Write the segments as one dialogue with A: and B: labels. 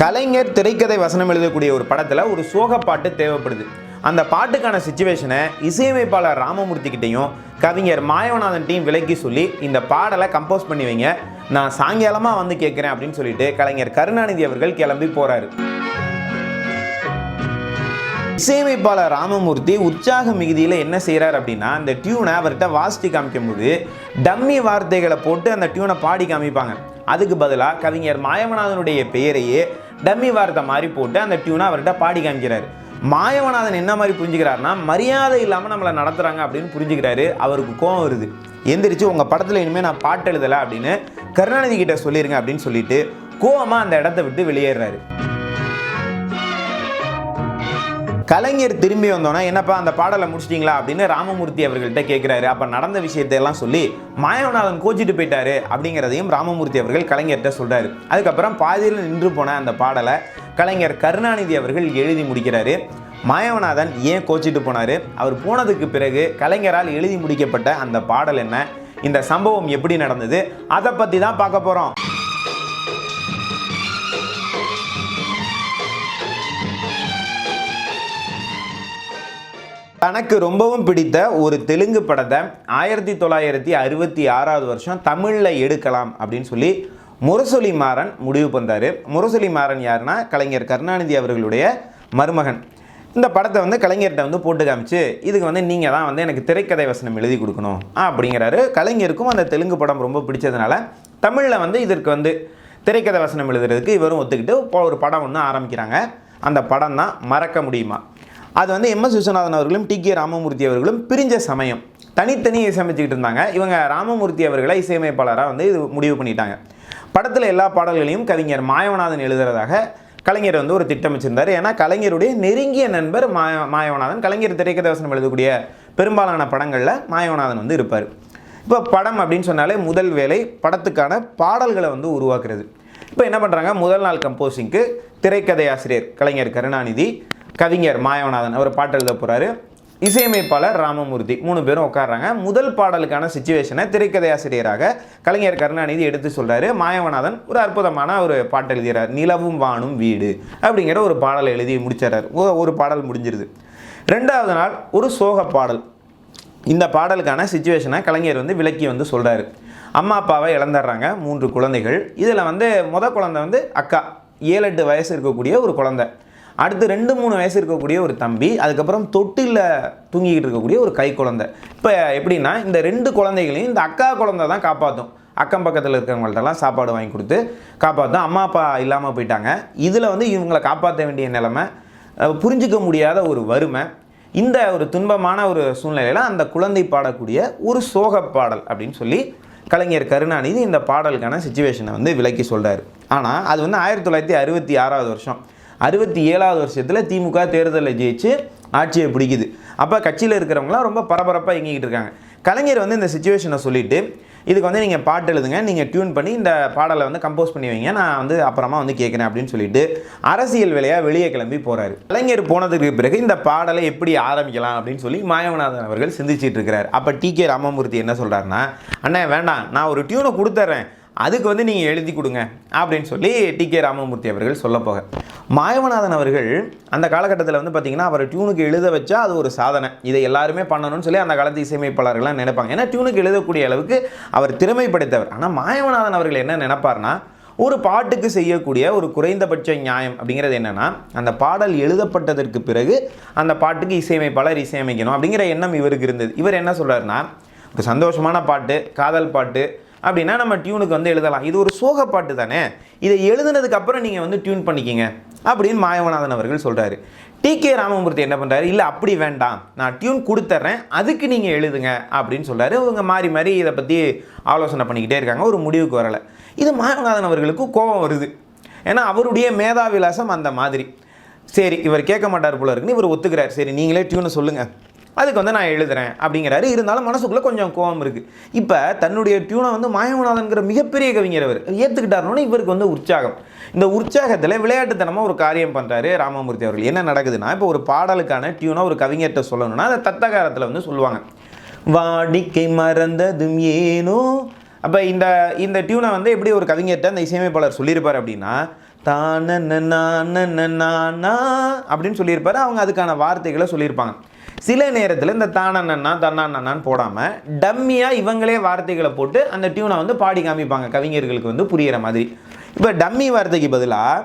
A: கலைஞர் திரைக்கதை வசனம் எழுதக்கூடிய ஒரு படத்தில் ஒரு சோக பாட்டு தேவைப்படுது. அந்த பாட்டுக்கான சுச்சுவேஷனை இசையமைப்பாளர் ராமமூர்த்திக்கிட்டையும் கவிஞர் மாயவநாதன் டீம் விலக்கி சொல்லி இந்த பாடலை கம்போஸ் பண்ணி வைங்க. நான் சாயங்காலமாக வந்து கேட்குறேன் அப்படின்னு சொல்லிட்டு கலைஞர் கருணாநிதி அவர்கள் கிளம்பி போகிறாரு இசையமைப்பாளர் ராமமூர்த்தி உற்சாக மிகுதியில் என்ன செய்கிறார் அப்படின்னா அந்த டியூனை அவர்கிட்ட வாசித்து காமிக்கும் போது டம்மி வார்த்தைகளை போட்டு அந்த டியூனை பாடி காமிப்பாங்க. அதுக்கு பதிலாக கவிஞர் மாயவநாதனுடைய பெயரையே டம்மி வார்த்தை மாதிரி போட்டு அந்த டியூனை அவர்கிட்ட பாடி காமிக்கிறாரு. மாயவநாதன் என்ன மாதிரி புரிஞ்சுக்கிறாருன்னா மரியாதை இல்லாமல் நம்மளை நடத்துகிறாங்க அப்படின்னு புரிஞ்சுக்கிறாரு. அவருக்கு கோவம் வருது. எந்திரிச்சு உங்கள் படத்தில் இனிமேல் நான் பாட்டு எழுதலை அப்படின்னு கருணாநிதி கிட்ட சொல்லிடுங்க அப்படின்னு சொல்லிட்டு கோவமாக அந்த இடத்த விட்டு வெளியேறாரு. கலைஞர் திரும்பி வந்தோன்னா என்னப்பா அந்த பாடலை முடிச்சிட்டிங்களா? அப்படின்னு ராமமூர்த்தி அவர்கள்ட்ட கேட்குறாரு அப்போ நடந்த விஷயத்தையெல்லாம் சொல்லி மாயவநாதன் கோச்சிட்டு போயிட்டாரு அப்படிங்கிறதையும் ராமமூர்த்தி அவர்கள் கலைஞர்கிட்ட சொல்கிறாரு அதுக்கப்புறம் பாதியில் நின்று போன அந்த பாடலை கலைஞர் கருணாநிதி அவர்கள் எழுதி முடிக்கிறாரு. மாயவநாதன் ஏன் கோச்சிட்டு போனார்? அவர் போனதுக்கு பிறகு கலைஞரால் எழுதி முடிக்கப்பட்ட அந்த பாடல் என்ன? இந்த சம்பவம் எப்படி நடந்தது? அதை பற்றி தான் பார்க்க போகிறோம் தனக்கு ரொம்பவும் பிடித்த ஒரு தெலுங்கு படத்தை ஆயிரத்தி தொள்ளாயிரத்தி அறுபத்தி ஆறாவது வருஷம் தமிழில் எடுக்கலாம் அப்படின்னு சொல்லி முரசொலி மாறன் முடிவு பண்ணார் முரசொலி மாறன் யாருன்னா கலைஞர் கருணாநிதி அவர்களுடைய மருமகன். இந்த படத்தை வந்து கலைஞர்கிட்ட வந்து போட்டு காமிச்சு இதுக்கு வந்து நீங்கள் தான் வந்து எனக்கு திரைக்கதை வசனம் எழுதி கொடுக்கணும். அப்படிங்கிறாரு. கலைஞருக்கும் அந்த தெலுங்கு படம் ரொம்ப பிடிச்சதுனால தமிழில் வந்து இதற்கு வந்து திரைக்கதை வசனம் எழுதுறதுக்கு இவரும் ஒத்துக்கிட்டு ஒரு படம் ஒன்று ஆரம்பிக்கிறாங்க. அந்த படம் தான் மறக்க முடியுமா? அது வந்து எம்எஸ் விஸ்வநாதன் அவர்களும் டி கே ராமமூர்த்தி அவர்களும் பிரிஞ்ச சமயம். தனித்தனி இசையமைச்சிக்கிட்டு இருந்தாங்க. இவங்க ராமமூர்த்தி அவர்களை இசையமைப்பாளராக வந்து இது முடிவு பண்ணிட்டாங்க. படத்தில் எல்லா பாடல்களையும் கவிஞர் மாயவநாதன் எழுதுறதாக கலைஞர் வந்து ஒரு திட்டம் வச்சிருந்தார். ஏன்னா கலைஞருடைய நெருங்கிய நண்பர் மாய மாயவநாதன் கலைஞர் திரைக்கதை வசனம் எழுதக்கூடிய பெரும்பாலான படங்களில் மாயவநாதன் வந்து இருப்பார். இப்போ படம் அப்படின்னு சொன்னாலே முதல் வேலை படத்துக்கான பாடல்களை வந்து உருவாக்குறது. இப்போ என்ன பண்ணுறாங்க முதல் நாள் கம்போசிங்க்கு திரைக்கதை ஆசிரியர் கலைஞர் கருணாநிதி கவிஞர் மாயவநாதன் அவர் பாட்டு எழுத போகிறாரு இசையமைப்பாளர் ராமமூர்த்தி மூணு பேரும் உட்காடுறாங்க முதல் பாடலுக்கான சுச்சுவேஷனை திரைக்கதை ஆசிரியராக கலைஞர் கருணாநிதி எடுத்து சொல்கிறாரு மாயவநாதன் ஒரு அற்புதமான ஒரு பாட்டு எழுதுகிறார். நிலவும் வானும் வீடு அப்படிங்கிற ஒரு பாடலை எழுதி முடிச்சிடறார். ஒரு பாடல் முடிஞ்சிருது. ரெண்டாவது நாள் ஒரு சோக பாடல். இந்த பாடலுக்கான சுச்சுவேஷனை கலைஞர் வந்து விளக்கி வந்து சொல்கிறாரு அம்மா அப்பாவை இழந்துடுறாங்க மூன்று குழந்தைகள். இதில் வந்து முத குழந்தை வந்து அக்கா. ஏழு எட்டு வயசு இருக்கக்கூடிய ஒரு குழந்தை. அடுத்து ரெண்டு மூணு வயசு இருக்கக்கூடிய ஒரு தம்பி அதுக்கப்புறம் தொட்டிலில் தூங்கிக்கிட்டு இருக்கக்கூடிய ஒரு கை குழந்தை. இப்போ எப்படின்னா இந்த ரெண்டு குழந்தைகளையும் இந்த அக்கா குழந்தை தான் காப்பாற்றும் அக்கம் பக்கத்தில் இருக்கிறவங்கள்ட்டலாம் சாப்பாடு வாங்கி கொடுத்து காப்பாற்றும் அம்மா அப்பா இல்லாமல் போயிட்டாங்க. இதில் வந்து இவங்களை காப்பாற்ற வேண்டிய நிலைமை புரிஞ்சிக்க முடியாத ஒரு வறுமை. இந்த ஒரு துன்பமான ஒரு சூழ்நிலையில் அந்த குழந்தை பாடக்கூடிய ஒரு சோக பாடல் அப்படின்னு சொல்லி கலைஞர் கருணாநிதி இந்த பாடலுக்கான சுச்சுவேஷனை வந்து விளக்கி சொல்கிறார் ஆனால் அது வந்து ஆயிரத்தி தொள்ளாயிரத்தி அறுபத்தி ஆறாவது வருஷம். அறுபத்தி ஏழாவது வருஷத்தில் திமுக தேர்தலில் ஜெயிச்சு ஆட்சியை பிடிக்குது. அப்போ கட்சியில் இருக்கிறவங்களாம் ரொம்ப பரபரப்பாக இயங்கிக்கிட்டு இருக்காங்க. கலைஞர் வந்து இந்த சுச்சுவேஷனை சொல்லிவிட்டு இதுக்கு வந்து நீங்கள் பாட்டு எழுதுங்க நீங்கள் டியூன் பண்ணி இந்த பாடலை வந்து கம்போஸ் பண்ணி வைங்க நான் வந்து அப்புறமா வந்து கேட்குறேன் அப்படின்னு சொல்லிட்டு அரசியல் வேலையாக வெளியே கிளம்பி போகிறாரு கலைஞர் போனதுக்கு பிறகு இந்த பாடலை எப்படி ஆரம்பிக்கலாம் அப்படின்னு சொல்லி மாயவநாதன் அவர்கள் சிந்திச்சிட்டு இருக்கிறார். அப்போ டி கே ராமமூர்த்தி என்ன சொல்கிறாருன்னா அண்ணே வேண்டாம் நான் ஒரு டியூனை கொடுத்துட்றேன் அதுக்கு வந்து நீங்கள் எழுதி கொடுங்க அப்படின்னு சொல்லி டி கே ராமமூர்த்தி அவர்கள் சொல்ல போக. மாயவநாதன் அவர்கள் அந்த காலகட்டத்தில் வந்து பார்த்திங்கன்னா அவர் டியூனுக்கு எழுத வச்சா அது ஒரு சாதனை. இதை எல்லாருமே பண்ணணும்னு சொல்லி அந்த காலத்து இசையமைப்பாளர்கள்லாம் நினைப்பாங்க. ஏன்னா டியூனுக்கு எழுதக்கூடிய அளவுக்கு அவர் திறமை படைத்தவர் ஆனால் மாயவநாதன் அவர்கள் என்ன நினைப்பார்னா ஒரு பாட்டுக்கு செய்யக்கூடிய ஒரு குறைந்தபட்ச நியாயம் அப்படிங்கிறது என்னென்னா அந்த பாடல் எழுதப்பட்டதற்கு பிறகு அந்த பாட்டுக்கு இசையமைப்பாளர் இசையமைக்கணும் அப்படிங்கிற எண்ணம் இவருக்கு இருந்தது. இவர் என்ன சொல்கிறாருன்னா ஒரு சந்தோஷமான பாட்டு காதல் பாட்டு அப்படின்னா நம்ம டியூனுக்கு வந்து எழுதலாம். இது ஒரு சோக பாட்டு தானே? இதை எழுதுனதுக்கப்புறம் நீங்கள் வந்து டியூன் பண்ணிக்கிங்க. அப்படின்னு மாயவநாதன் அவர்கள் சொல்கிறாரு டி கே ராமமூர்த்தி என்ன பண்ணுறாரு இல்லை அப்படி வேண்டாம். நான் டியூன் கொடுத்துட்றேன் அதுக்கு நீங்கள் எழுதுங்க அப்படின்னு சொல்கிறாரு இவங்க மாறி மாறி இதை பற்றி ஆலோசனை பண்ணிக்கிட்டே இருக்காங்க. ஒரு முடிவுக்கு வரலை. இது மாயவநாதன் அவர்களுக்கு கோபம் வருது. ஏன்னா அவருடைய மேதாவிலாசம் அந்த மாதிரி. சரி இவர் கேட்க மாட்டார் போல இருக்குன்னு இவர் ஒத்துக்கிறார். சரி நீங்களே டியூனை சொல்லுங்கள் அதுக்கு வந்து நான் எழுதுறேன் அப்படிங்கிறாரு. இருந்தாலும் மனசுக்குள்ளே கொஞ்சம் கோவம் இருக்குது இப்போ தன்னுடைய டியூனை வந்து மாயவநாதன்கிற மிகப்பெரிய கவிஞர் அவர். ஏற்றுக்கிட்டாருனோன்னு இவருக்கு வந்து உற்சாகம். இந்த உற்சாகத்தில் விளையாட்டுத்தனமாக ஒரு காரியம் பண்ணுறாரு ராமமூர்த்தி அவர்கள். என்ன நடக்குதுன்னா இப்போ ஒரு பாடலுக்கான டியூனை ஒரு கவிஞர்கிட்ட சொல்லணும்னா அதை தத்தகாரத்தில் வந்து சொல்லுவாங்க. வாடிக்கை மறந்ததும் ஏனோ? அப்போ இந்த இந்த டியூனை வந்து எப்படி ஒரு கவிஞர்கிட்ட அந்த இசையமைப்பாளர் சொல்லியிருப்பார் அப்படின்னா தானன்னா அப்படின்னு சொல்லியிருப்பார். அவங்க அதுக்கான வார்த்தைகளை சொல்லியிருப்பாங்க. சில நேரத்தில் இந்த தானண்ணா தன்னான்னு போடாமல் டம்மியாக இவங்களே வார்த்தைகளை போட்டு அந்த டியூனை வந்து பாடி காமிப்பாங்க. கவிஞர்களுக்கு வந்து புரியிற மாதிரி. இப்போ டம்மி வார்த்தைக்கு பதிலாக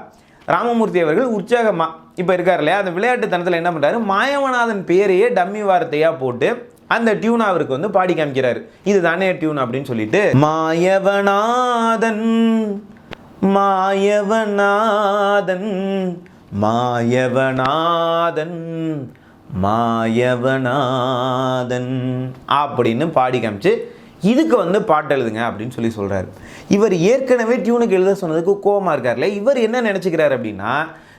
A: ராமமூர்த்தி அவர்கள் உற்சாகமாக இப்போ இருக்கார் இல்லையா அந்த விளையாட்டுத்தனத்தில் என்ன பண்ணுறாரு மாயவநாதன் பேரையே டம்மி வார்த்தையாக போட்டு அந்த டியூன் அவருக்கு வந்து பாடி காமிக்கிறார். இது தானே டியூன் அப்படின்னு சொல்லிட்டு மாயவநாதன் மாயவநாதன் மாயவநாதன் மாயவநாதன் அப்படின்னு பாடி காமிச்சு இதுக்கு வந்து பாட்டு எழுதுங்க அப்படின்னு சொல்லி சொல்கிறாரு இவர் ஏற்கனவே டியூனுக்கு எழுத சொன்னதுக்கு கோவமாக இருக்கார்ல இவர் என்ன நினச்சிக்கிறாரு அப்படின்னா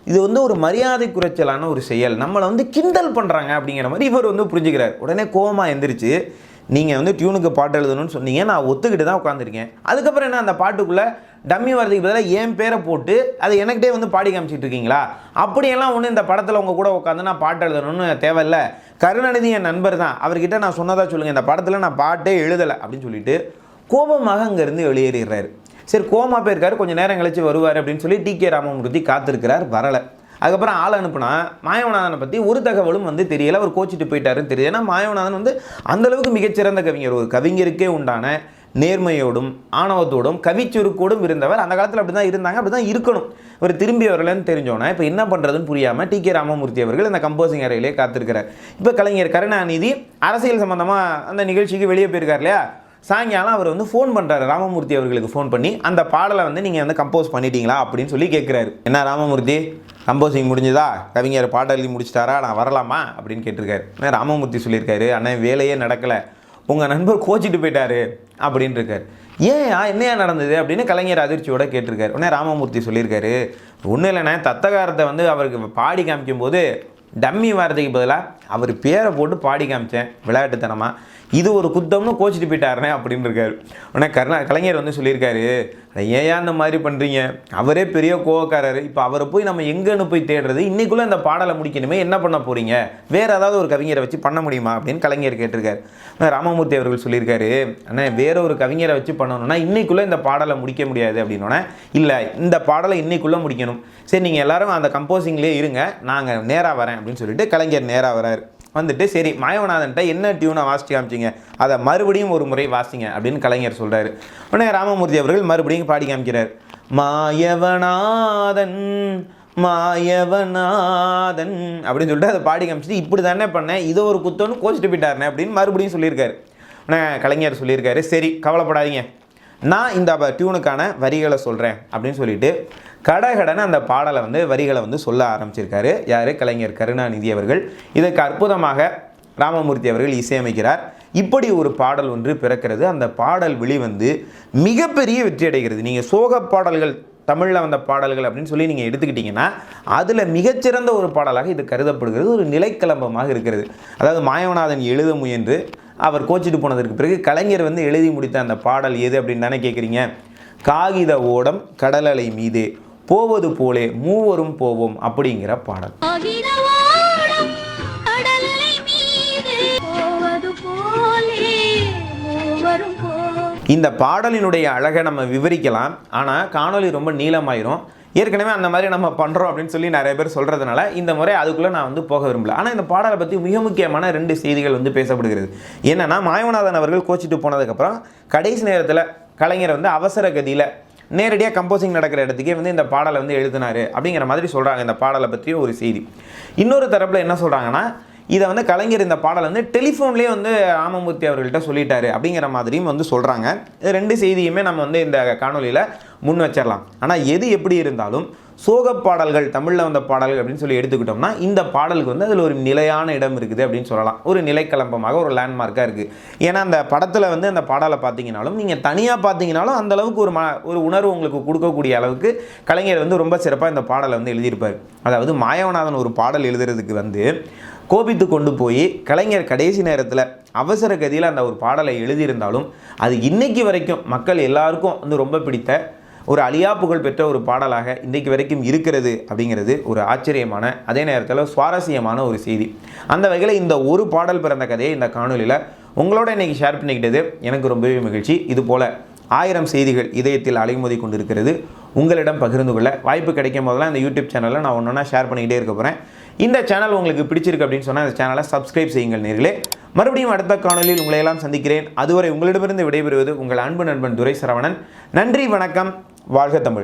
A: இது வந்து ஒரு மரியாதை குறைச்சலான ஒரு செயல். நம்மளை வந்து கிண்டல் பண்ணுறாங்க அப்படிங்கிற மாதிரி இவர் வந்து புரிஞ்சுக்கிறார். உடனே கோவமாக எந்திரிச்சு நீங்கள் வந்து டியூனுக்கு பாட்டு எழுதணும்னு சொன்னீங்க நான் ஒத்துக்கிட்டு தான் உட்காந்துருக்கேன் அதுக்கப்புறம் என்ன அந்த பாட்டுக்குள்ளே டம்மி வரதுக்கு பதிலாக என் பேரை போட்டு அதை எனக்கிட்டே வந்து பாடி காமிச்சிட்டு இருக்கீங்களா? அப்படியெல்லாம் ஒன்று இந்த படத்தில் உங்கள் கூட உட்காந்து நான் பாட்டு எழுதணும்னு தேவையில்ல. கருணாநிதி என் நண்பர் தான். அவர்கிட்ட நான் சொன்னதாக சொல்லுங்கள் இந்த படத்தில் நான் பாட்டே எழுதலை அப்படின்னு சொல்லிட்டு கோபமாக அங்கேருந்து வெளியேறிடுறாரு. சரி கோமா போயிருக்காரு கொஞ்சம் நேரம் கழிச்சு வருவார் அப்படின்னு சொல்லி டி கே ராமமூர்த்தி காத்திருக்கிறார் வரலை. அதுக்கப்புறம் ஆள் அனுப்புனா மாயவநாதனை பற்றி ஒரு தகவலும் வந்து தெரியலை. அவர் கோச்சிட்டு போயிட்டாருன்னு தெரியுது. ஏன்னா மாயவநாதன் வந்து அந்த அளவுக்கு மிகச்சிறந்த கவிஞர். ஒரு கவிஞருக்கே உண்டான நேர்மையோடும் ஆணவத்தோடும் கவிச்சுருக்கோடும் இருந்தவர். அந்த காலத்தில் அப்படி தான் இருந்தாங்க. அப்படி தான் இருக்கணும். இவர் திரும்பி வரலன்னு தெரிஞ்சோன்னா இப்போ என்ன பண்ணுறதுன்னு புரியாமல் டி. கே. ராமமூர்த்தி அவர்கள் இந்த கம்போசிங் அறையிலே காத்திருக்கிறார். இப்போ கலைஞர் கருணாநிதி அரசியல் சம்மந்தமாக அந்த நிகழ்ச்சிக்கு வெளியே போயிருக்கார் இல்லையா? சாயங்காலம் அவர் வந்து ஃபோன் பண்ணுறாரு ராமமூர்த்தி அவர்களுக்கு ஃபோன் பண்ணி அந்த பாடலை வந்து நீங்கள் வந்து கம்போஸ் பண்ணிட்டீங்களா அப்படின்னு சொல்லி கேட்குறாரு என்ன ராமமூர்த்தி? கம்போசிங் முடிஞ்சுதா? கவிஞர் பாடல் எழுதி முடிச்சிட்டாரா? நான் வரலாமா? அப்படின்னு கேட்டிருக்காரு. ராமமூர்த்தி சொல்லியிருக்காரு. ஆனால் வேலையே நடக்கலை. உங்கள் நண்பர் கோச்சிட்டு போயிட்டாரு அப்படின்னு இருக்கார் ஏன் என்னையா நடந்தது? அப்படின்னு கலைஞர் அதிர்ச்சியோட கேட்டிருக்காரு. உடனே ராமமூர்த்தி சொல்லியிருக்காரு ஒன்றும் இல்லைண்ணே. தத்தகாரத்தை வந்து அவருக்கு பாடி காமிக்கும்போது டம்மி வார்த்தைக்கு பதிலாக அவர் பேரை போட்டு பாடி காமிச்சேன் விளையாட்டுத்தனமாக இது ஒரு குத்தம்னு கோச்சிட்டு போயிட்டாருனே அப்படின்னு இருக்காரு. உடனே கருணா கலைஞர் வந்து சொல்லியிருக்காரு ஏன் அந்த மாதிரி பண்ணுறீங்க அவரே பெரிய கோவக்காரர். இப்போ அவரை போய் நம்ம எங்கேன்னு போய் தேடுறது இன்றைக்குள்ளே இந்த பாடலை முடிக்கணுமே என்ன பண்ண போகிறீங்க வேறு ஏதாவது ஒரு கவிஞரை வச்சு பண்ண முடியுமா? அப்படின்னு கலைஞர் கேட்டிருக்காரு. ராமமூர்த்தி அவர்கள் சொல்லியிருக்காரு அண்ணே வேற ஒரு கவிஞரை வச்சு பண்ணணும்னா இன்றைக்குள்ளே இந்த பாடலை முடிக்க முடியாது. அப்படின்னோடனே இல்லை இந்த பாடலை இன்னைக்குள்ளே முடிக்கணும். சரி நீங்கள் எல்லோரும் அந்த கம்போசிங்லேயே இருங்க நாங்கள் நேராக வரேன். அப்படின்னு சொல்லிட்டு கலைஞர் நேராக வராரு. வந்துட்டு சரி மாயவநாதன்ட்ட என்ன டியூனை வாசிச்சு காமிச்சிங்க? அதை மறுபடியும் ஒரு முறை வாசிங்க அப்படின்னு கலைஞர் சொல்கிறார் உடனே ராமமூர்த்தி அவர்கள் மறுபடியும் பாடி காமிக்கிறார். மாயவநாதன் மாயவநாதன் அப்படின்னு சொல்லிட்டு அதை பாடி காமிச்சிட்டு இப்படி தானே பண்ணேன் இதை ஒரு குத்தோன்னு கோச்சிட்டு போயிட்டாருனே அப்படின்னு மறுபடியும் சொல்லியிருக்காரு. கலைஞர் சொல்லியிருக்காரு சரி கவலைப்படாதீங்க. நான் இந்த டியூனுக்கான வரிகளை சொல்கிறேன் அப்படின்னு சொல்லிட்டு கடகடன்னு அந்த பாடலை வந்து வரிகளை வந்து சொல்ல ஆரம்பிச்சிருக்காரு. யார்? கலைஞர் கருணாநிதி அவர்கள். இதற்கு அற்புதமாக ராமமூர்த்தி அவர்கள் இசையமைக்கிறார். இப்படி ஒரு பாடல் ஒன்று பிறக்கிறது. அந்த பாடல் வெளிவந்து மிகப்பெரிய வெற்றி அடைகிறது. நீங்கள் சோக பாடல்கள் தமிழில் வந்த பாடல்கள் அப்படின்னு சொல்லி நீங்கள் எடுத்துக்கிட்டிங்கன்னா அதில் மிகச்சிறந்த ஒரு பாடலாக இது கருதப்படுகிறது. ஒரு நிலைக்கிளம்பமாக இருக்கிறது. அதாவது மாயவநாதன் எழுத முயன்று அவர் கோச்சிட்டு போனதற்கு பிறகு கலைஞர் வந்து எழுதி முடித்த அந்த பாடல் எது அப்படின்னு தானே கேட்குறீங்க காகித ஓடம் கடலலை மீது போவது போலே மூவரும் போவோம் அப்படிங்கிற பாடல்.
B: போவது போலே மூவரும்
A: இந்த பாடலினுடைய அழகை நம்ம விவரிக்கலாம். ஆனால் காணொளி ரொம்ப நீளமாயிரும். ஏற்கனவே அந்த மாதிரி நம்ம பண்ணுறோம் அப்படின்னு சொல்லி நிறைய பேர் சொல்கிறதுனால இந்த முறை அதுக்குள்ளே நான் வந்து போக விரும்பல. ஆனால் இந்த பாடலை பற்றி மிக முக்கியமான ரெண்டு செய்திகள் வந்து பேசப்படுகிறது. என்னென்னா மாயவநாதன் அவர்கள் கோச்சிட்டு போனதுக்கப்புறம் கடைசி நேரத்தில் கலைஞர் வந்து அவசர கதியில் நேரடியாக கம்போசிங் நடக்கிற இடத்துக்கே வந்து இந்த பாடலை வந்து எழுதினார் அப்படிங்கிற மாதிரி சொல்கிறாங்க இந்த பாடலை பற்றிய ஒரு செய்தி. இன்னொரு தரப்பில் என்ன சொல்கிறாங்கன்னா இதை வந்து கலைஞர் இந்த பாடல் வந்து டெலிஃபோன்லேயே வந்து ராமமூர்த்தி அவர்கள்ட்ட சொல்லிட்டாரு அப்படிங்கிற மாதிரியும் வந்து சொல்கிறாங்க இது ரெண்டு செய்தியுமே நம்ம வந்து இந்த காணொலியில் முன் வச்சிடலாம் ஆனால் எது எப்படி இருந்தாலும் சோக பாடல்கள் தமிழில் வந்த பாடல்கள் அப்படின்னு சொல்லி எடுத்துக்கிட்டோம்னா இந்த பாடலுக்கு வந்து அதில் ஒரு நிலையான இடம் இருக்குது அப்படின்னு சொல்லலாம். ஒரு நிலைக்கலம்பமாக ஒரு லேண்ட்மார்க்காக இருக்குது ஏன்னா அந்த படத்தில் வந்து அந்த பாடலை பார்த்தீங்கனாலும் நீங்கள் தனியாக பார்த்தீங்கனாலும் அந்த அளவுக்கு ஒரு ம ஒரு உணர்வு உங்களுக்கு கொடுக்கக்கூடிய அளவுக்கு கலைஞர் வந்து ரொம்ப சிறப்பாக இந்த பாடலை வந்து எழுதியிருப்பார். அதாவது மாயவநாதன் ஒரு பாடல் எழுதுறதுக்கு வந்து கோபித்து கொண்டு போய் கலைஞர் கடைசி நேரத்தில் அவசர கதியில் அந்த ஒரு பாடலை எழுதியிருந்தாலும் அது இன்னைக்கு வரைக்கும் மக்கள் எல்லாருக்கும் வந்து ரொம்ப பிடித்த ஒரு அழியா புகழ் பெற்ற ஒரு பாடலாக இன்றைக்கு வரைக்கும் இருக்கிறது அப்படிங்கிறது ஒரு ஆச்சரியமான அதே நேரத்தில் சுவாரஸ்யமான ஒரு செய்தி. அந்த வகையில் இந்த ஒரு பாடல் பிறந்த கதையை இந்த காணொலியில் உங்களோட இன்னைக்கு ஷேர் பண்ணிக்கிட்டது எனக்கு ரொம்பவே மகிழ்ச்சி. இது போல் ஆயிரம் செய்திகள் இதயத்தில் அலைமோதி கொண்டிருக்கிறது. உங்களிடம் பகிர்ந்து கொள்ள வாய்ப்பு கிடைக்கும் போதெல்லாம் இந்த யூடியூப் சேனலில் நான் ஒன்று ஒன்றா ஷேர் பண்ணிக்கிட்டே இருக்க போகிறேன் இந்த சேனல் உங்களுக்கு பிடிச்சிருக்கு அப்படின்னு சொன்னால் இந்த சேனலை சப்ஸ்கிரைப் செய்யுங்கள் நேர்களே. மறுபடியும் அடுத்த காணொலியில் உங்களை எல்லாம் சந்திக்கிறேன். அதுவரை உங்களிடமிருந்து விடைபெறுவது உங்கள் அன்பு நண்பன் துரை சரவணன் நன்றி வணக்கம். வாழ்க தமிழ்.